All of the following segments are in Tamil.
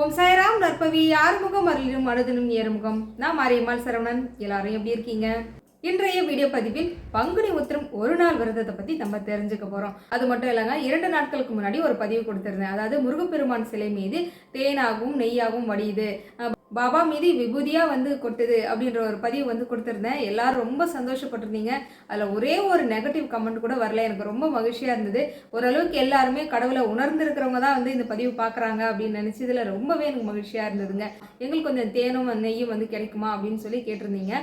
ஓம் சாய்ராம் நற்பவி ஆறுமுகம் அருளிலும் அழுதனும் ஏறுமுகம். நான் மாரியம்மாள் சரவணன். எல்லாரும் எப்படி இருக்கீங்க? இன்றைய வீடியோ பதிவில் பங்குனி உத்திரம் ஒரு நாள் விரதத்தை பத்தி நம்ம தெரிஞ்சுக்க போறோம். அது மட்டும் இல்லைங்க இரண்டு நாட்களுக்கு முன்னாடி ஒரு பதிவு கொடுத்துருந்தேன். அதாவது முருகப்பெருமான் சிலை மீது தேனாகவும் நெய்யாகவும் வடியுது. பாபா மீது விபூதியாக வந்து கொட்டுது அப்படின்ற ஒரு பதிவு வந்து கொடுத்துருந்தேன். எல்லாரும் ரொம்ப சந்தோஷப்பட்டிருந்தீங்க. அதில் ஒரே ஒரு நெகட்டிவ் கமெண்ட் கூட வரல. எனக்கு ரொம்ப மகிழ்ச்சியாக இருந்தது. ஓரளவுக்கு எல்லாருமே கடவுளை உணர்ந்திருக்கிறவங்க தான் வந்து இந்த பதிவு பார்க்குறாங்க அப்படின்னு நினச்சதில் ரொம்பவே எனக்கு மகிழ்ச்சியாக இருந்ததுங்க. எங்களுக்கு கொஞ்சம் தேனும் நெய்யும் வந்து கிடைக்குமா அப்படின்னு சொல்லி கேட்டிருந்தீங்க.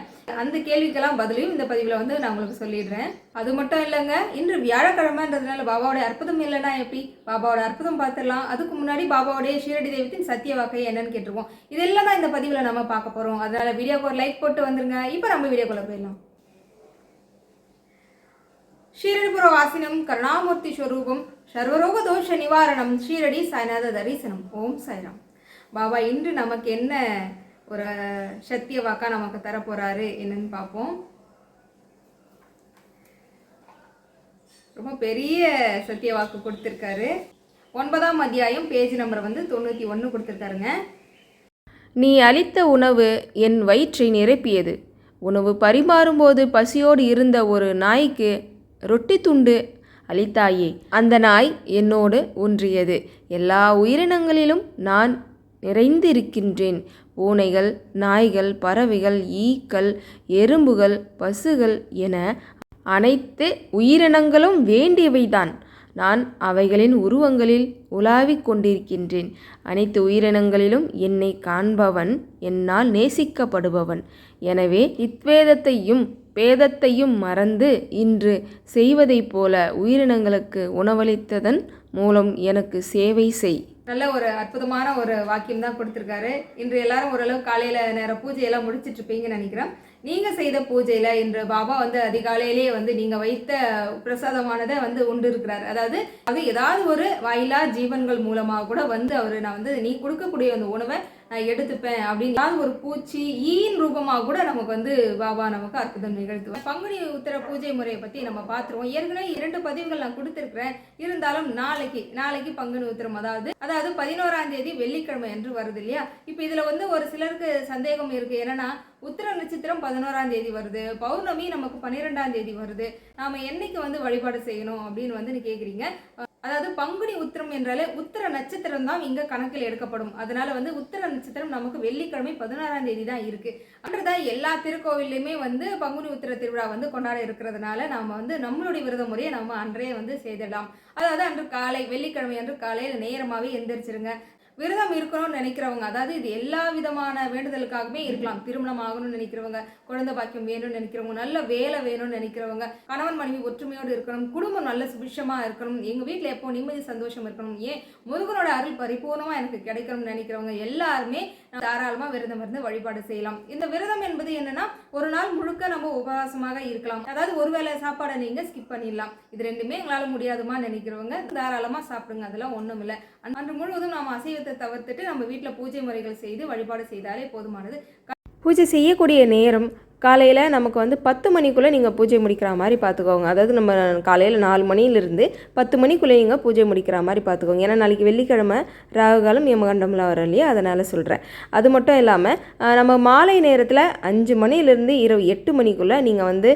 அந்த கேள்விக்கெல்லாம் பதிலையும் இந்த பதிவில் வந்து நான் உங்களுக்கு சொல்லிடுறேன். அது மட்டும் இல்லைங்க இன்று வியாழக்கிழமைன்றதுனால பாபாவோட அற்புதம் இல்லைன்னா எப்படி? பாபாவோட அற்புதம் பார்த்துடலாம். அதுக்கு முன்னாடி பாபாவோடைய ஷீரடி தெய்வத்தின் சத்திய வாக்கை என்னன்னு கேட்டிருக்கோம். இதெல்லாம் தான் இந்த பதிவில் நம்ம பார்க்க போகிறோம் அதனால வீடியோக்கு ஒரு லைக் போட்டு வந்துருங்க. இப்போ நம்ம வீடியோக்குள்ளே போயிடலாம். ஷீரடிபுர வாசினம் கருணாமூர்த்தி ஸ்வரூபம் சர்வரோக தோஷ நிவாரணம் ஷீரடி சாய்நாத தரிசனம். ஓம் சாய்ராம். பாபா இன்று நமக்கு என்ன ஒரு சத்திய வாக்கா நமக்கு தரப்போறாரு என்னன்னு பார்ப்போம். ரொம்ப பெரிய சத்திய வாக்கு கொடுத்துருக்காரு. ஒன்பதாம் அத்தியாயம் பேஜ் நம்பர் வந்து தொண்ணூற்றி ஒன்று கொடுத்துருக்காருங்க. நீ அளித்த உணவு என் வயிற்றை நிரப்பியது. உணவு பரிமாறும்போது பசியோடு இருந்த ஒரு நாய்க்கு ரொட்டி துண்டு அளித்தாயே. அந்த நாய் என்னோடு ஒன்றியது. எல்லா உயிரினங்களிலும் நான் நிறைந்திருக்கின்றேன். பூனைகள் நாய்கள் பறவைகள் ஈக்கள் எறும்புகள் பசுகள் என அனைத்து உயிரினங்களும் வேண்டியவைதான். நான் அவைகளின் உருவங்களில் உலாவிக் கொண்டிருக்கின்றேன். அனைத்து உயிரினங்களிலும் என்னை காண்பவன் என்னால் நேசிக்கப்படுபவன். எனவே இத்வேதத்தையும் பேதத்தையும் மறந்து இன்று செய்வதைப் போல உயிரினங்களுக்கு உணவளித்ததன் மூலம் எனக்கு சேவை செய். நல்ல ஒரு அற்புதமான ஒரு வாக்கியம் தான் கொடுத்துருக்காரு. இன்று எல்லாரும் ஓரளவு காலையில் நேரம் பூஜையெல்லாம் முடிச்சிட்டு இருப்பீங்கன்னு நினைக்கிறேன். நீங்க செய்த பூஜையில இன்று பாபா வந்து அதிகாலையிலேயே வந்து நீங்க வைத்த பிரசாதமானதை வந்து உண்டு இருக்கிறார் அதாவது அது ஏதாவது ஒரு வாயிலா ஜீவன்கள் மூலமாக கூட வந்து அவர் நான் வந்து நீ கொடுக்கக்கூடிய அந்த உணவை நான் எடுத்துப்பேன் அப்படின்னு ஏதாவது ஒரு பூச்சி ஈன் ரூபமாக கூட நமக்கு வந்து பாபா நமக்கு அற்புதம் நிகழ்த்துவேன் பங்குனி உத்தர பூஜை முறையை பற்றி நம்ம பார்த்துருவோம். ஏற்கனவே இரண்டு பதிவுகள் நான் கொடுத்துருக்குறேன். இருந்தாலும் நாளைக்கு நாளைக்கு பங்குனி உத்திரம் அதாவது அதாவது பதினோராம் தேதி வெள்ளிக்கிழமை என்று வருது இல்லையா? இப்போ இதில் வந்து ஒரு சிலருக்கு சந்தேகம் இருக்கு. என்னன்னா உத்திர நட்சத்திரம் பதினோராம் தேதி வருது. பௌர்ணமி நமக்கு பன்னிரெண்டாம் தேதி வருது. நாம என்னைக்கு வந்து வழிபாடு செய்யணும் அப்படின்னு வந்து நீ கேட்குறீங்க அதாவது பங்குனி உத்திரம் என்றாலே உத்திர நட்சத்திரம் தான் இங்க கணக்கில் எடுக்கப்படும். அதனால வந்து உத்திர நட்சத்திரம் நமக்கு வெள்ளிக்கிழமை பதினாறாம் தேதி தான் இருக்கு. அன்றுதான் எல்லா திருக்கோவில்லையுமே வந்து பங்குனி உத்திர திருவிழா வந்து கொண்டாட இருக்கிறதுனால நாம வந்து நம்மளுடைய விரத முறையை நம்ம அன்றைய வந்து செய்திடலாம். அதாவது அன்று காலை வெள்ளிக்கிழமை அன்று காலையில் நேரமாவே எந்திரிச்சிருங்க. விரதம் இருக்கணும்னு நினைக்கிறவங்க அதாவது இது எல்லா விதமான வேண்டுதலுக்காகவே இருக்கலாம். திருமணம் ஆகணும்னு நினைக்கிறவங்க குழந்தை பாக்கியம் வேணும்னு நினைக்கிறவங்க நல்ல வேலை வேணும்னு நினைக்கிறவங்க கணவன் மனைவி ஒற்றுமையோடு இருக்கணும் குடும்பம் நல்ல சுபிஷமாக இருக்கணும் எங்கள் வீட்டில் எப்போ நிம்மதி சந்தோஷம் இருக்கணும். ஏன்? முருகனோட அருள் பரிபூர்ணமாக எனக்கு கிடைக்கணும்னு நினைக்கிறவங்க எல்லாருமே தாராளமா விரதம் இருந்து வழிபாடு செய்யலாம். இந்த விரதம் என்பது என்னன்னா ஒரு நாள் முழுக்க நம்ம உபவாசமாக இருக்கலாம். அதாவது ஒருவேளை சாப்பாடை நீங்க ஸ்கிப் பண்ணிடலாம். இது ரெண்டுமே எங்களால் முடியாதுமா நினைக்கிறவங்க. தாராளமா சாப்பிடுங்க. அதெல்லாம் ஒண்ணும் இல்லை. அன்று முழுவதும் நாம் அசைவத்தை தவிர்த்துட்டு நம்ம வீட்டில் பூஜை முறைகள் செய்து வழிபாடு செய்தாலே போதுமானது. பூஜை செய்யக்கூடிய நேரம் காலையில் நமக்கு வந்து பத்து மணிக்குள்ளே நீங்கள் பூஜை முடிக்கிற மாதிரி பார்த்துக்கோங்க அதாவது நம்ம காலையில் நாலு மணியிலிருந்து பத்து மணிக்குள்ளே நீங்கள் பூஜை முடிக்கிற மாதிரி பார்த்துக்கோங்க ஏன்னா நாளைக்கு வெள்ளிக்கிழமை ராகுகாலம் யமகண்டம்லாம் வரும் இல்லையா? அதனால் சொல்கிறேன் அது மட்டும் இல்லாமல் நம்ம மாலை நேரத்தில் அஞ்சு மணியிலிருந்து இரவு எட்டு மணிக்குள்ளே நீங்கள் வந்து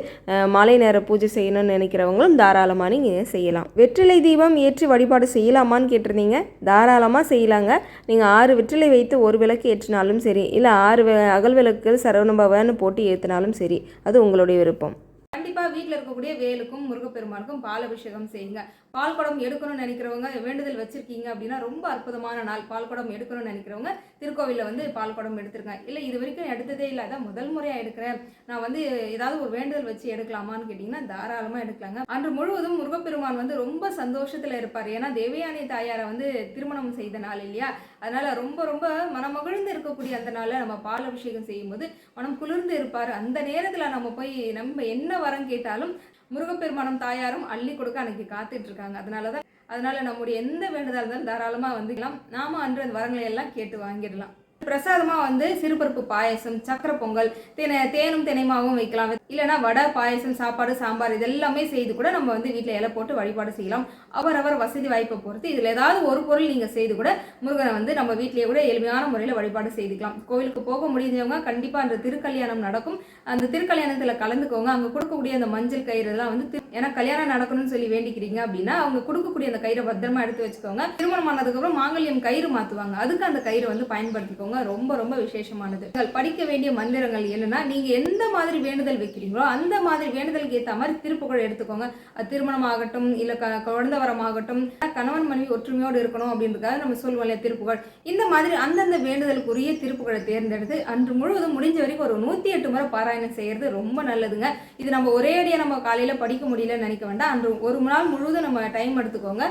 மாலை நேர பூஜை செய்யணும்னு நினைக்கிறவங்களும் தாராளமாக நீங்கள் செய்யலாம். வெற்றிலை தீபம் ஏற்றி வழிபாடு செய்யலாமான்னு கேட்டிருந்தீங்க. தாராளமாக செய்யலாங்க. நீங்கள் ஆறு வெற்றிலை வைத்து ஒரு விளக்கு ஏற்றினாலும் சரி இல்லை ஆறு அகல் விளக்கு சரவணபவன்னு போட்டு ஏற்றினாலும் சரி அது உங்களுடைய விருப்பம். கண்டிப்பா வீட்டில் இருக்கக்கூடிய வேலுக்கும் முருகப்பெருமானுக்கும் பால் அபிஷேகம் செய்யுங்க. பால் குடம் எடுக்கணும்னு நினைக்கிறவங்க வேண்டுதல் வச்சிருக்கீங்க அப்படின்னா ரொம்ப அற்புதமான நாள். பால் குடம் எடுக்கணும்னு நினைக்கிறவங்க திருக்கோவிலில் வந்து பால் குடம் எடுத்திருக்கேன் இல்லை இது வரைக்கும் எடுத்ததே இல்லை அதான் முதல் முறையாக எடுக்கிறேன். நான் வந்து ஏதாவது ஒரு வேண்டுதல் வச்சு எடுக்கலாமான்னு கேட்டிங்கன்னா தாராளமாக எடுக்கலாங்க. அன்று முழுவதும் முருகப்பெருமான் வந்து ரொம்ப சந்தோஷத்தில் இருப்பார். ஏன்னா தேவயானி தாயாரை வந்து திருமணம் செய்த நாள் இல்லையா? அதனால ரொம்ப ரொம்ப மனமகிழ்ந்து இருக்கக்கூடிய அந்த நாளில் நம்ம பால் அபிஷேகம் செய்யும்போது மனம் குளிர்ந்து இருப்பார். அந்த நேரத்தில் நம்ம போய் நம்ம என்ன வரம் கேட்டாலும் முருகப்பெருமானம் தாயாரும் அள்ளி கொடுக்க அன்னைக்கு காத்துட்டு இருக்காங்க அதனால தான் அதனால நம்முடைய எந்த வேண்டுதல் இருந்தாலும் தாராளமாக வந்துக்கலாம் நாம அன்று அந்த வரங்களை எல்லாம் கேட்டு வாங்கிடலாம். பிரசாதமாக வந்து சிறுபருப்பு பாயசம் சக்கரை பொங்கல் தேனை தேனும் தினைமாவும் வைக்கலாம். இல்லைன்னா வடை பாயசம் சாப்பாடு சாம்பார் இதெல்லாமே செய்து கூட நம்ம வந்து வீட்டில் இலை போட்டு வழிபாடு செய்யலாம். அவரவர் வசதி வாய்ப்பை பொறுத்து இதில் ஏதாவது ஒரு பொருள் நீங்கள் செய்து கூட முருகனை வந்து நம்ம வீட்டிலேயே கூட எளிமையான முறையில் வழிபாடு செய்துக்கலாம். கோவிலுக்கு போக முடிஞ்சவங்க கண்டிப்பாக அந்த திருக்கல்யாணம் நடக்கும். அந்த திருக்கல்யாணத்தில் கலந்துக்கோங்க. அங்கே கொடுக்கக்கூடிய அந்த மஞ்சள் கயிறு இதெல்லாம் வந்து ஏன்னா கல்யாணம் நடக்கணும்னு சொல்லி வேண்டிக்கிறீங்க அப்படின்னா அவங்க கொடுக்கக்கூடிய அந்த கயிறை பத்திரமா எடுத்து வச்சுக்கோங்க. திருமணம் ஆனதுக்கப்புறம் மாங்கல்யம் கயிறு மாற்றுவாங்க அதுக்கு அந்த கயிறு வந்து பயன்படுத்திக்கோங்க. ரொம்ப ரொம்ப விசேஷமானது. நீங்கள் படிக்க வேண்டிய மந்திரங்கள் என்னன்னா நீங்க எந்த மாதிரி வேண்டுதல் வைக்கிறீங்களோ அந்த மாதிரி வேண்டுதலுக்கு ஏற்ற மாதிரி திருப்புகழ் எடுத்துக்கோங்க. அது திருமணம் ஆகட்டும் இல்ல க குழந்தை வரம் ஆகட்டும் கணவன் மனைவி ஒற்றுமையோடு இருக்கணும் அப்படின்றதுக்காக நம்ம சொல்லுவோம் இல்லையா திருப்புகழ். இந்த மாதிரி அந்தந்த வேண்டுதலுக்குரிய திருப்புகழை தேர்ந்தெடுத்து அன்று முழுவதும் முடிஞ்ச வரைக்கும் ஒரு நூத்தி எட்டு முறை பாராயணம் செய்யறது ரொம்ப நல்லதுங்க. இது நம்ம ஒரே அடியா நம்ம காலையில படிக்க முடியலன்னு நினைக்க வேண்டாம். அன்று ஒரு நாள் முழுவதும் நம்ம டைம் எடுத்துக்கோங்க.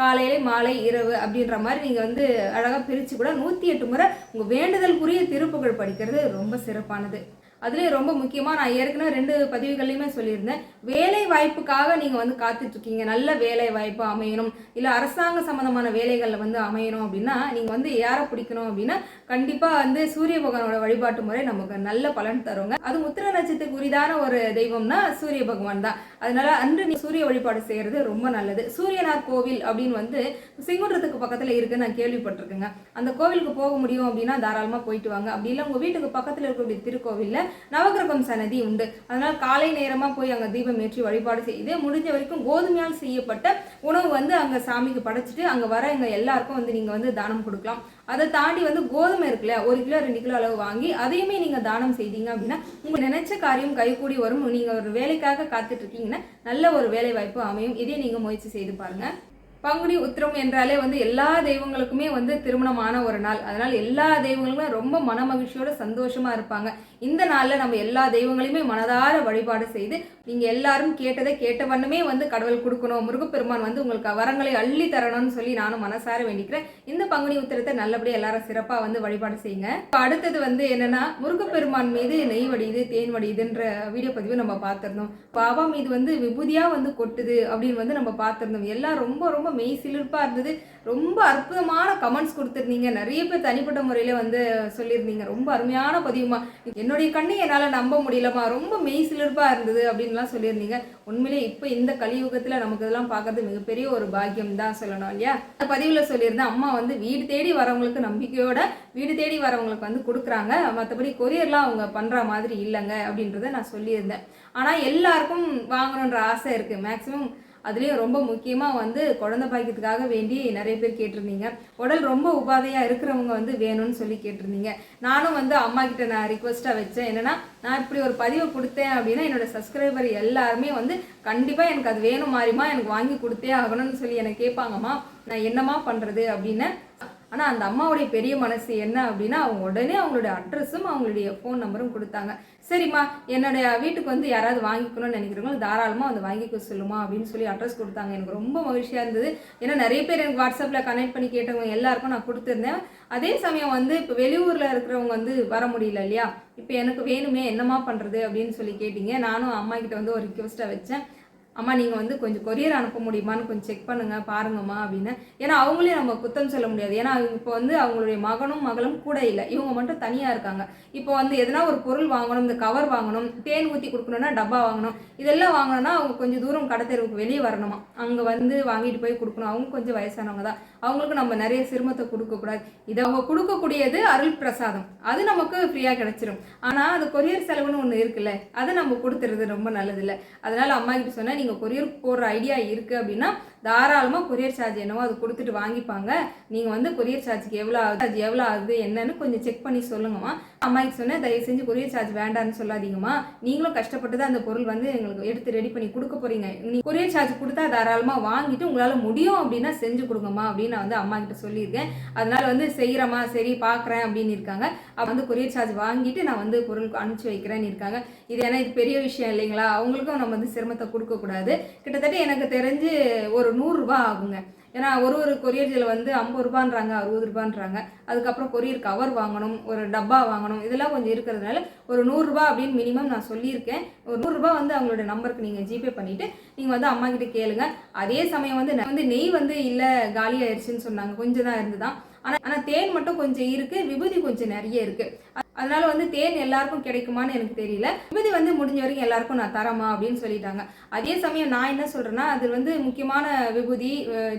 காலையில மாலை இரவு அப்படின்ற மாதிரி நீங்கள் வந்து அழகாக பிரித்து கூட நூற்றி எட்டு முறை உங்கள் வேண்டுதலுக்குரிய திருப்புகழ் படிக்கிறது ரொம்ப சிறப்பானது. அதுலேயும் ரொம்ப முக்கியமாக நான் ஏற்கனவே ரெண்டு பதிவுகள்லையுமே சொல்லியிருந்தேன். வேலை வாய்ப்புக்காக நீங்கள் வந்து காத்துட்ருக்கீங்க. நல்ல வேலை வாய்ப்பு அமையணும். இல்லை அரசாங்க சம்மந்தமான வேலைகளில் வந்து அமையணும் அப்படின்னா நீங்கள் வந்து யாரை பிடிக்கணும் அப்படின்னா கண்டிப்பாக வந்து சூரிய பகவானோட வழிபாட்டு முறை நமக்கு நல்ல பலன் தருங்க. அது உத்திர நட்சத்திரத்துக்கு உரிதான ஒரு தெய்வம்னா சூரிய பகவான் தான். அதனால அன்று நீ சூரிய வழிபாடு செய்கிறது ரொம்ப நல்லது. சூரியனார் கோவில் அப்படின்னு வந்து சிங்குன்றத்துக்கு பக்கத்தில் இருக்குன்னு நான் கேள்விப்பட்டிருக்கேங்க. அந்த கோவிலுக்கு போக முடியும் அப்படின்னா தாராளமாக போயிட்டு வாங்க. அப்படி இல்லை உங்கள் வீட்டுக்கு பக்கத்தில் இருக்கக்கூடிய திருக்கோவிலில் நவகிரகம் சன்னதி உண்டு. அதனால் காலை நேரமாக போய் அங்கே தீபம் ஏற்றி வழிபாடு செய்து முடிஞ்ச வரைக்கும் கோதுமையால் செய்யப்பட்ட உணவு வந்து அங்கே சாமிக்கு படைச்சிட்டு அங்கே வர எங்கள் எல்லாருக்கும் வந்து நீங்கள் வந்து தானம் கொடுக்கலாம். அதை தாண்டி வந்து கோதுமை இருக்குல்ல ஒரு கிலோ ரெண்டு கிலோ அளவு வாங்கி அதையுமே நீங்கள் தானம் செய்தீங்க அப்படின்னா உங்கள் நினைச்ச காரியம் கைகூடி வரும். நீங்கள் ஒரு வேலைக்காக காத்துட்டு இருக்கீங்கன்னா நல்ல ஒரு வேலை வாய்ப்பு அமையும். இதே நீங்கள் முயற்சி செய்து பாருங்கள் பங்குனி உத்திரம் என்றாலே வந்து எல்லா தெய்வங்களுக்குமே வந்து திருமணமான ஒரு நாள். அதனால் எல்லா தெய்வங்களுமே ரொம்ப மனமகிழ்ச்சியோட சந்தோஷமாக இருப்பாங்க. இந்த நாளில் நம்ம எல்லா தெய்வங்களையுமே மனதார வழிபாடு செய்து நீங்கள் எல்லாரும் கேட்டதை கேட்ட வண்ணமே வந்து கடவுள் கொடுக்கணும். முருகப்பெருமான் வந்து உங்களுக்கு வரங்களை அள்ளி தரணும்னு சொல்லி நானும் மனசார வேண்டிக்கிறேன். இந்த பங்குனி உத்திரத்தை நல்லபடியாக எல்லாரும் சிறப்பாக வந்து வழிபாடு செய்யுங்க. இப்போ அடுத்தது வந்து என்னன்னா முருகப்பெருமான் மீது நெய் வடியுது தேன் வடியுதுன்ற வீடியோ பதிவு நம்ம பார்த்துருந்தோம். பாபா மீது வந்து விபூதியாக வந்து கொட்டுது அப்படின்னு வந்து நம்ம பார்த்துருந்தோம். எல்லாம் ரொம்ப ரொம்ப மெய் சிலிர்ப்பாக இருந்தது. ரொம்ப அற்புதமான கமெண்ட்ஸ் கொடுத்துருந்தீங்க. நிறைய பேர் தனிப்பட்ட முறையில் வந்து சொல்லியிருந்தீங்க. ரொம்ப அருமையான பதிவுமா. என்னுடைய கண்ணை என்னால் நம்ப முடியலமா ரொம்ப மெய் சிலிர்ப்பாக இருந்தது அப்படின்லாம் சொல்லியிருந்தீங்க. உண்மையிலே இப்போ இந்த கலியுகத்தில் நமக்கு இதெல்லாம் பார்க்கறது மிகப்பெரிய ஒரு பாக்கியம் தான் சொல்லணும் இல்லையா? அந்த பதிவில் சொல்லியிருந்தேன் அம்மா வந்து வீடு தேடி வரவங்களுக்கு நம்பிக்கையோட வீடு தேடி வரவங்களுக்கு வந்து கொடுக்குறாங்க. மற்றபடி கொரியர்லாம் அவங்க பண்ணுற மாதிரி இல்லைங்க அப்படின்றத நான் சொல்லியிருந்தேன். ஆனால் எல்லாருக்கும் வாங்கணுன்ற ஆசை இருக்குது மேக்ஸிமம் அதுலேயும் ரொம்ப முக்கியமாக வந்து குழந்தை பாக்கியத்துக்காக வேண்டி நிறைய பேர் கேட்டிருந்தீங்க. உடல் ரொம்ப உபாதையாக இருக்கிறவங்க வந்து வேணும்னு சொல்லி கேட்டிருந்தீங்க. நானும் வந்து அம்மா கிட்ட நான் ரிக்வஸ்ட்டாக வச்சேன். என்னென்னா நான் இப்படி ஒரு பதிவை கொடுத்தேன் அப்படின்னா என்னோட சப்ஸ்கிரைபர் எல்லாருமே வந்து கண்டிப்பாக எனக்கு அது வேணும் மாதிரிமா எனக்கு வாங்கி கொடுத்தே ஆகணும்னு சொல்லி எனக்கு கேட்பாங்கம்மா. நான் என்னம்மா பண்ணுறது அப்படின்னு ஆனால் அந்த அம்மாவுடைய பெரிய மனசு என்ன அப்படின்னா அவங்க உடனே அவங்களுடைய அட்ரஸும் அவங்களுடைய ஃபோன் நம்பரும் கொடுத்தாங்க. சரிம்மா என்னுடைய வீட்டுக்கு வந்து யாராவது வாங்கிக்கணும்னு நினைக்கிறவங்களும் தாராளமாக வந்து வாங்கிக்க சொல்லுமா அப்படின்னு சொல்லி அட்ரஸ் கொடுத்தாங்க. எனக்கு ரொம்ப மகிழ்ச்சியாக இருந்தது. ஏன்னா நிறைய பேர் எனக்கு வாட்ஸ்அப்பில் கனெக்ட் பண்ணி கேட்டவங்க எல்லாருக்கும் நான் கொடுத்துருந்தேன். அதே சமயம் வந்து இப்போ வெளியூரில் இருக்கிறவங்க வந்து வர முடியல இல்லையா? இப்போ எனக்கு வேணுமே என்னம்மா பண்ணுறது அப்படின்னு சொல்லி கேட்டீங்க. நானும் அம்மா கிட்ட வந்து ஒரு ரிக்வஸ்ட்டாக வச்சேன். அம்மா நீங்கள் வந்து கொஞ்சம் கொரியர் அனுப்ப முடியுமான்னு கொஞ்சம் செக் பண்ணுங்க பாருங்கம்மா அப்படின்னு. ஏன்னா அவங்களே நம்ம குத்தம் சொல்ல முடியாது. ஏன்னா இப்போ வந்து அவங்களுடைய மகனும் மகளும் கூட இல்லை. இவங்க மட்டும் தனியாக இருக்காங்க. இப்போ வந்து எதனா ஒரு பொருள் வாங்கணும் இந்த கவர் வாங்கணும் தேன் ஊற்றி கொடுக்கணும்னா டப்பா வாங்கணும் இதெல்லாம் வாங்கணும்னா அவங்க கொஞ்சம் தூரம் கடத்தெருவுக்கு வெளியே வரணுமா? அங்கே வந்து வாங்கிட்டு போய் கொடுக்கணும். அவங்க கொஞ்சம் வயசானவங்க தான். அவங்களுக்கு நம்ம நிறைய சிரமத்தை கொடுக்கக்கூடாது. இது அவங்க கொடுக்கக்கூடியது அருள் பிரசாதம். அது நமக்கு ஃப்ரீயாக கிடச்சிரும். ஆனால் அது கொரியர் செலவுன்னு ஒன்று இருக்குல்ல அதை நம்ம கொடுத்துறது ரொம்ப நல்லது இல்லை அதனால் அம்மா கிட்ட சொன்னேன் நீங்கள் கொரியர் போடுற ஐடியா இருக்குது அப்படின்னா தாராளமாக கொரியர் சார்ஜ் என்னவோ அது கொடுத்துட்டு வாங்கிப்பாங்க. நீங்கள் வந்து கொரியர் சார்ஜுக்கு எவ்வளோ ஆகுது அது எவ்வளோ ஆகுது என்னன்னு கொஞ்சம் செக் பண்ணி சொல்லுங்கம்மா. அம்மா சொன்னேன் தயவு செஞ்சு கொரியர் சார்ஜ் வேண்டாம்னு சொல்லாதீங்கம்மா. நீங்களும் கஷ்டப்பட்டு தான் அந்த பொருள் வந்து எங்களுக்கு எடுத்து ரெடி பண்ணி கொடுக்க போறீங்க. நீ கொரியர் சார்ஜ் கொடுத்தா தாராளமாக வாங்கிட்டு உங்களால் முடியும் அப்படின்னா செஞ்சு கொடுங்கம்மா அப்படின்னு நான் வந்து அம்மா கிட்ட சொல்லியிருக்கேன். அதனால வந்து செய்கிறம்மா சரி பார்க்குறேன் அப்படின்னு இருக்காங்க. அப்போ வந்து கொரியர் சார்ஜ் வாங்கிட்டு நான் வந்து பொருள் அனுப்பிச்சி வைக்கிறேன்னு இருக்காங்க. இது ஏன்னா இது பெரிய விஷயம் இல்லைங்களா? அவங்களுக்கும் நம்ம வந்து சிரமத்தை கொடுக்கக்கூடாது கிட்டத்தட்ட எனக்கு தெரிஞ்சு ஒரு நூறுரூபா ஆகுங்க. ஏன்னா ஒரு ஒரு கொரியர் வந்து ஐம்பது ரூபான்றாங்க அறுபது ரூபான்றாங்க. அதுக்கப்புறம் கொரியர் கவர் வாங்கணும் ஒரு டப்பா வாங்கணும் இதெல்லாம் கொஞ்சம் இருக்கிறதுனால ஒரு நூறுரூபா அப்படின்னு மினிமம் நான் சொல்லியிருக்கேன். ஒரு நூறுரூபா வந்து அவங்களோட நம்பருக்கு நீங்கள் ஜிபே பண்ணிவிட்டு நீங்கள் வந்து அம்மா கிட்ட கேளுங்க. அதே சமயம் வந்து வந்து நெய் வந்து இல்லை காலி ஆயிடுச்சுன்னு சொன்னாங்க. கொஞ்சம் தான் இருந்துதான். ஆனால் ஆனால் தேன் மட்டும் கொஞ்சம் இருக்கு விபூதி கொஞ்சம் நிறைய இருக்குது அதனால வந்து தேன் எல்லாருக்கும் கிடைக்குமான்னு எனக்கு தெரியல. விபூதி வந்து முடிஞ்ச வரைக்கும் எல்லாருக்கும் நான் தரமா அப்படின்னு சொல்லிட்டாங்க. அதே சமயம் நான் என்ன சொல்றேன்னா அது வந்து முக்கியமான விபூதி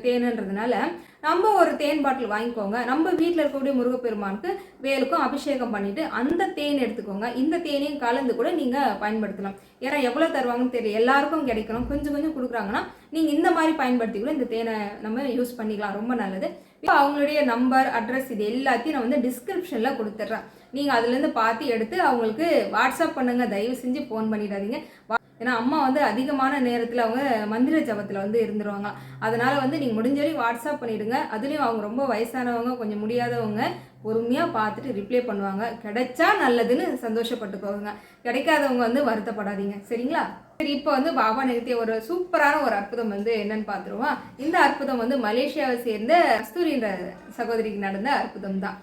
தேனுன்றதுனால நம்ம ஒரு தேன் பாட்டில் வாங்கிக்கோங்க. நம்ம வீட்டில் இருக்கக்கூடிய முருகப்பெருமானுக்கு வேலுக்கும் அபிஷேகம் பண்ணிட்டு அந்த தேன் எடுத்துக்கோங்க. இந்த தேனையும் கலந்து கூட நீங்கள் பயன்படுத்தலாம். ஏன்னா எவ்வளோ தருவாங்கன்னு தெரியும் எல்லாருக்கும் கிடைக்கணும். கொஞ்சம் கொஞ்சம் கொடுக்குறாங்கன்னா நீங்கள் இந்த மாதிரி பயன்படுத்தி கூட இந்த தேனை நம்ம யூஸ் பண்ணிக்கலாம். ரொம்ப நல்லது. இப்போ அவங்களுடைய நம்பர் அட்ரஸ் இது எல்லாத்தையும் நான் வந்து டிஸ்கிரிப்ஷனில் கொடுத்துட்றேன். நீங்கள் அதுலேருந்து பார்த்து எடுத்து அவங்களுக்கு வாட்ஸ்அப் பண்ணுங்கள் தயவு செஞ்சு ஃபோன் பண்ணிடாதீங்க. ஏன்னா அம்மா வந்து அதிகமான நேரத்தில் அவங்க மந்திர ஜபத்தில் வந்து இருந்துருவாங்க. அதனால் வந்து நீங்கள் முடிஞ்சவரையும் வாட்ஸ்அப் பண்ணிவிடுங்க அதுலேயும் அவங்க ரொம்ப வயசானவங்க கொஞ்சம் முடியாதவங்க பொறுமையாக பார்த்துட்டு ரிப்ளை பண்ணுவாங்க. கிடைச்சா நல்லதுன்னு சந்தோஷப்பட்டுக்கோங்க. கிடைக்காதவங்க வந்து வருத்தப்படாதீங்க. சரிங்களா? சரி இப்போ வந்து பாபா நிறுத்திய ஒரு சூப்பரான ஒரு அற்புதம் வந்து என்னன்னு பார்த்துருவோம் இந்த அற்புதம் வந்து மலேசியாவை சேர்ந்த கஸ்தூரின்ற சகோதரிக்கு நடந்த அற்புதம் தான்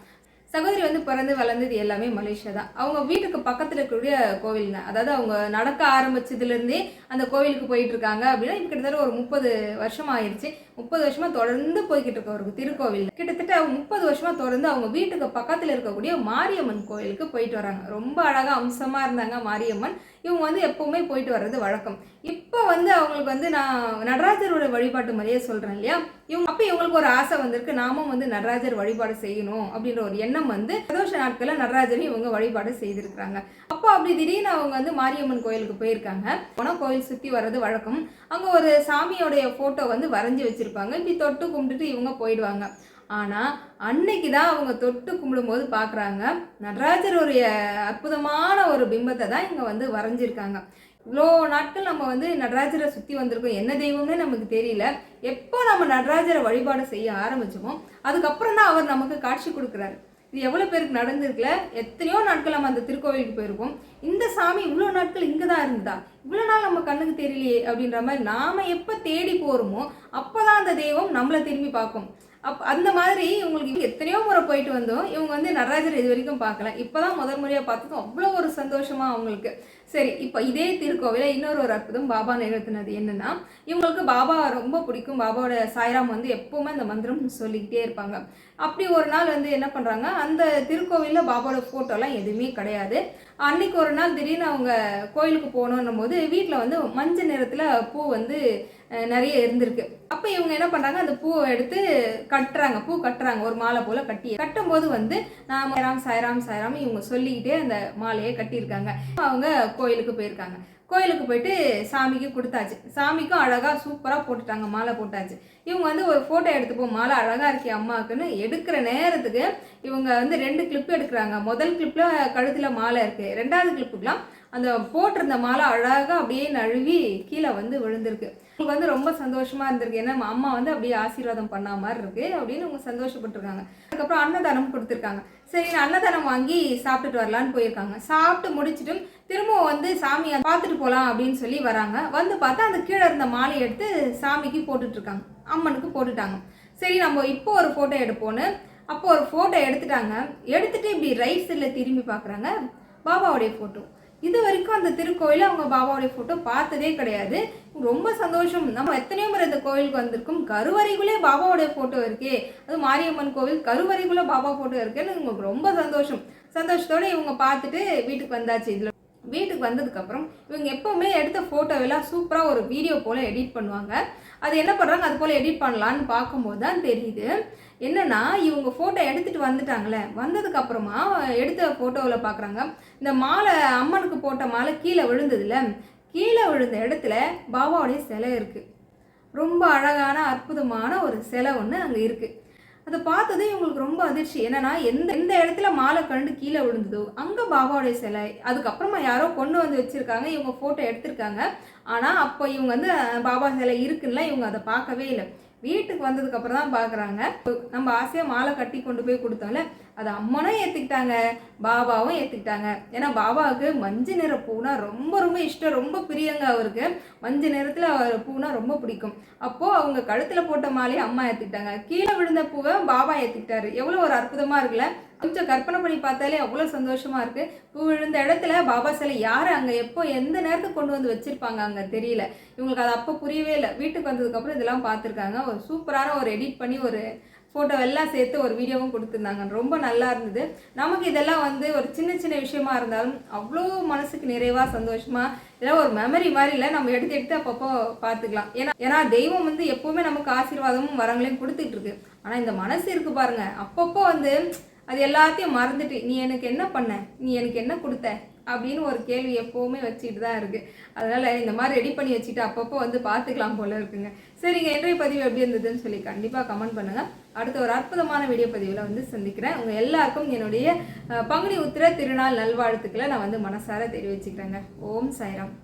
சகோதரி வந்து பிறந்து வளர்ந்தது எல்லாமே மலேசியா தான். அவங்க வீட்டுக்கு பக்கத்தில் இருக்கக்கூடிய கோவிலுங்க அதாவது அவங்க நடக்க ஆரம்பிச்சதுலேருந்தே அந்த கோவிலுக்கு போயிட்டு இருக்காங்க அப்படின்னா இப்போ கிட்டத்தட்ட ஒரு முப்பது வருஷம் ஆயிடுச்சு முப்பது வருஷமா தொடர்ந்து போய்கிட்டு இருக்க ஒரு திருக்கோவில். கிட்டத்தட்ட முப்பது வருஷமா தொடர்ந்து அவங்க வீட்டுக்கு பக்கத்தில் இருக்கக்கூடிய மாரியம்மன் கோவிலுக்கு போயிட்டு வராங்க. ரொம்ப அழகா அம்சமா இருந்தாங்க மாரியம்மன். இவங்க வந்து எப்பவுமே போயிட்டு வர்றது வழக்கம். இப்போ வந்து அவங்களுக்கு வந்து நான் நடராஜரோட வழிபாட்டு முறையே சொல்றேன் இல்லையா? இவங்க அப்போ இவங்களுக்கு ஒரு ஆசை வந்திருக்கு நாமும் வந்து நடராஜர் வழிபாடு செய்யணும் அப்படின்ற ஒரு எண்ணம் வந்து பிரதோஷ நாட்களில் நடராஜரையும் இவங்க வழிபாடு செய்திருக்கிறாங்க. அப்போ அப்படி திடீர்னு அவங்க வந்து மாரியம்மன் கோயிலுக்கு போயிருக்காங்க. போனால் கோயில் சுற்றி வர்றது வழக்கம். அங்கே ஒரு சாமியோடைய ஃபோட்டோ வந்து வரைஞ்சி வச்சுருப்பாங்க. இப்படி தொட்டு கும்பிட்டுட்டு இவங்க போயிடுவாங்க. ஆனால் அன்னைக்கு தான் அவங்க தொட்டு கும்பிடும்போது பார்க்குறாங்க நடராஜருடைய அற்புதமான ஒரு பிம்பத்தை தான் இங்கே வந்து வரைஞ்சிருக்காங்க. இவ்வளோ நாட்கள் நம்ம வந்து நடராஜரை சுற்றி வந்திருக்கோம். என்ன தெய்வம்னு நமக்கு தெரியல. எப்போ நம்ம நடராஜரை வழிபாடு செய்ய ஆரம்பிச்சோமோ அதுக்கப்புறம் தான் அவர் நமக்கு காட்சி கொடுக்குறாரு. இது எவ்வளோ பேருக்கு நடந்திருக்குல? எத்தனையோ நாட்கள் நம்ம அந்த திருக்கோவிலுக்கு போயிருக்கோம். இந்த சாமி இவ்வளோ நாட்கள் இங்கே தான் இருந்ததா? இவ்வளோ நாள் நம்ம கண்ணுக்கு தெரியலையே அப்படின்ற மாதிரி நாம் எப்போ தேடி போகிறோமோ அப்போ தான் அந்த தெய்வம் நம்மளை திரும்பி பார்க்கும். அப் அந்த மாதிரி இவங்களுக்கு எத்தனையோ முறை போயிட்டு வந்தோம். இவங்க வந்து நடராஜர் இது வரைக்கும் பார்க்கல. இப்போ தான் முதல் முறையாக பார்த்ததும் அவ்வளோ ஒரு சந்தோஷமாக அவங்களுக்கு. சரி இப்போ இதே திருக்கோவில இன்னொரு ஒரு அற்புதம் பாபா நிகழ்த்தினது என்னென்னா இவங்களுக்கு பாபா ரொம்ப பிடிக்கும். பாபாவோட சாய்ராம் வந்து எப்போவுமே அந்த மந்திரம் சொல்லிக்கிட்டே இருப்பாங்க. அப்படி ஒரு நாள் வந்து என்ன பண்ணுறாங்க அந்த திருக்கோவிலில் பாபாவோட ஃபோட்டோலாம் எதுவுமே கிடையாது. அன்னைக்கு ஒரு நாள் திடீர்னு அவங்க கோயிலுக்கு போகணுன்னும் போது வீட்டில் வந்து மஞ்சள் நிறத்தில் பூ வந்து நிறைய இருந்திருக்கு. அப்போ இவங்க என்ன பண்ணுறாங்க அந்த பூவை எடுத்து கட்டுறாங்க. பூ கட்டுறாங்க. ஒரு மாலை போல் கட்டி. கட்டும்போது வந்து நான் சாயராம் சாயராம் சாயராம் இவங்க சொல்லிக்கிட்டே அந்த மாலையை கட்டியிருக்காங்க. அவங்க கோயிலுக்கு போயிருக்காங்க. கோயிலுக்கு போயிட்டு சாமிக்கு கொடுத்தாச்சு. சாமிக்கும் அழகாக சூப்பராக போட்டுட்டாங்க. மாலை போட்டாச்சு. இவங்க வந்து ஒரு ஃபோட்டோ எடுத்துப்போம் மாலை அழகாக இருக்கே அம்மாவுக்குன்னு எடுக்கிற நேரத்துக்கு இவங்க வந்து ரெண்டு கிளிப் எடுக்கிறாங்க. முதல் கிளிப்பில் கழுத்தில் மாலை இருக்குது ரெண்டாவது கிளிப்புக்கெலாம் அந்த போட்டிருந்த மாலை அழகாக அப்படியே நழுவி கீழே வந்து விழுந்திருக்கு. உங்களுக்கு வந்து ரொம்ப சந்தோஷமா இருந்திருக்கு. ஏன்னா அம்மா வந்து அப்படியே ஆசீர்வாதம் பண்ண மாதிரி இருக்கு அப்படின்னு அவங்க சந்தோஷப்பட்டிருக்காங்க. அதுக்கப்புறம் அன்னதானம் கொடுத்துருக்காங்க. சரி அன்னதானம் வாங்கி சாப்பிட்டுட்டு வரலான்னு போயிருக்காங்க. சாப்பிட்டு முடிச்சிட்டும் திரும்பவும் வந்து சாமியை பார்த்துட்டு போகலாம் அப்படின்னு சொல்லி வராங்க. வந்து பார்த்தா அந்த கீழே இருந்த மாலையை எடுத்து சாமிக்கு போட்டுட்ருக்காங்க. அம்மனுக்கு போட்டுட்டாங்க. சரி நம்ம இப்போ ஒரு ஃபோட்டோ எடுப்போன்னு அப்போ ஒரு ஃபோட்டோ எடுத்துட்டாங்க. எடுத்துட்டு இப்படி ரைட் சைடில் திரும்பி பார்க்குறாங்க. பாபாவுடைய ஃபோட்டோ இது வரைக்கும் அந்த திருக்கோயிலில் அவங்க பாபாவுடைய ஃபோட்டோ பார்த்ததே கிடையாது. ரொம்ப சந்தோஷம். நம்ம எத்தனையோ முறை இந்த கோயிலுக்கு வந்திருக்கோம். கருவறைக்குள்ளே பாபாவுடைய ஃபோட்டோ இருக்கே. அது மாரியம்மன் கோவில் கருவறைக்குள்ளே பாபா ஃபோட்டோ இருக்கேன்னு உங்களுக்கு ரொம்ப சந்தோஷம். சந்தோஷத்தோடு இவங்க பார்த்துட்டு வீட்டுக்கு வந்தாச்சு. இதில் வீட்டுக்கு வந்ததுக்கப்புறம் இவங்க எப்போவுமே எடுத்த ஃபோட்டோவெல்லாம் சூப்பராக ஒரு வீடியோ போல் எடிட் பண்ணுவாங்க. அது என்ன பண்ணுறாங்க அது போல் எடிட் பண்ணலான்னு பார்க்கும்போது தான் தெரியுது. என்னன்னா இவங்க ஃபோட்டோ எடுத்துகிட்டு வந்துட்டாங்களே. வந்ததுக்கு அப்புறமா எடுத்த ஃபோட்டோவில் பார்க்குறாங்க இந்த மாலை அம்மனுக்கு போட்ட மாலை கீழே விழுந்ததுல கீழே விழுந்த இடத்துல பாபாவுடைய சிலை இருக்குது ரொம்ப அழகான அற்புதமான ஒரு சிலை ஒன்று அங்கே இருக்குது அதை பார்த்தது இவங்களுக்கு ரொம்ப அதிர்ச்சி. என்னன்னா எந்த எந்த இடத்துல மாலை கண்டு கீழே விழுந்ததோ அங்கே பாபாவுடைய சிலை. அதுக்கப்புறமா யாரோ கொண்டு வந்து வச்சுருக்காங்க இவங்க ஃபோட்டோ எடுத்திருக்காங்க. ஆனால் அப்போ இவங்க வந்து பாபா சிலை இருக்குன்னா இவங்க அதை பார்க்கவே இல்லை. வீட்டுக்கு வந்ததுக்கு அப்புறம் தான் பார்க்குறாங்க நம்ம ஆசையாக மாலை கட்டி கொண்டு போய் கொடுத்தோம்ல அதை அம்மனும் ஏற்றுக்கிட்டாங்க பாபாவும் ஏற்றுக்கிட்டாங்க ஏன்னா பாபாவுக்கு மஞ்சள் நிற பூனா ரொம்ப ரொம்ப இஷ்டம் ரொம்ப பிரியங்க அவருக்கு. மஞ்சள் நிறத்தில் அவர் பூனா ரொம்ப பிடிக்கும். அப்போது அவங்க கழுத்தில் போட்ட மாலையை அம்மா ஏற்றுக்கிட்டாங்க கீழே விழுந்த பூவை பாபா ஏற்றுக்கிட்டாரு எவ்வளோ ஒரு அற்புதமாக இருக்குல்ல? கொஞ்சம் கற்பனை பண்ணி பார்த்தாலே அவ்வளோ சந்தோஷமாக இருக்குது பூ விழுந்த இடத்துல பாபா சிலை யார்? அங்கே எப்போ எந்த நேரத்துக்கு கொண்டு வந்து வச்சுருப்பாங்க அங்கே தெரியல. இவங்களுக்கு அது அப்போ புரியவே இல்லை. வீட்டுக்கு வந்ததுக்கப்புறம் இதெல்லாம் பார்த்துருக்காங்க. ஒரு சூப்பரான ஒரு எடிட் பண்ணி ஒரு ஃபோட்டோ எல்லாம் சேர்த்து ஒரு வீடியோவும் கொடுத்துருந்தாங்க. ரொம்ப நல்லா இருந்தது. நமக்கு இதெல்லாம் வந்து ஒரு சின்ன சின்ன விஷயமா இருந்தாலும் அவ்வளோ மனசுக்கு நிறைவாக சந்தோஷமாக இதெல்லாம் ஒரு மெமரி மாதிரி இல்லை. நம்ம எடுத்து எடுத்து அப்பப்போ பார்த்துக்கலாம். ஏன்னா ஏன்னா தெய்வம் வந்து எப்போவுமே நமக்கு ஆசீர்வாதமும் வரங்களையும் கொடுத்துட்டு இருக்கு. ஆனால் இந்த மனசு இருக்குது பாருங்கள் அப்பப்போ வந்து அது எல்லாத்தையும் மறந்துட்டு நீ எனக்கு என்ன பண்ண? நீ எனக்கு என்ன கொடுத்த? அப்படின்னு ஒரு கேள்வி எப்போவுமே வச்சுட்டு தான் இருக்குது அதனால் இந்த மாதிரி ரெடி பண்ணி வச்சுட்டு அப்பப்போ வந்து பார்த்துக்கலாம் போல இருக்குங்க. சரிங்க இன்றைய பதிவு எப்படி இருந்ததுன்னு சொல்லி கண்டிப்பாக கமெண்ட் பண்ணுங்கள் அடுத்த ஒரு அற்புதமான வீடியோ பதிவில் வந்து சந்திக்கிறேன். உங்கள் எல்லாருக்கும் என்னுடைய பங்குனி உத்திர திருநாள் நல்வாழ்த்துக்களை நான் வந்து மனசார தெரிவிச்சுக்கிறேங்க. ஓம் சாய்ராம்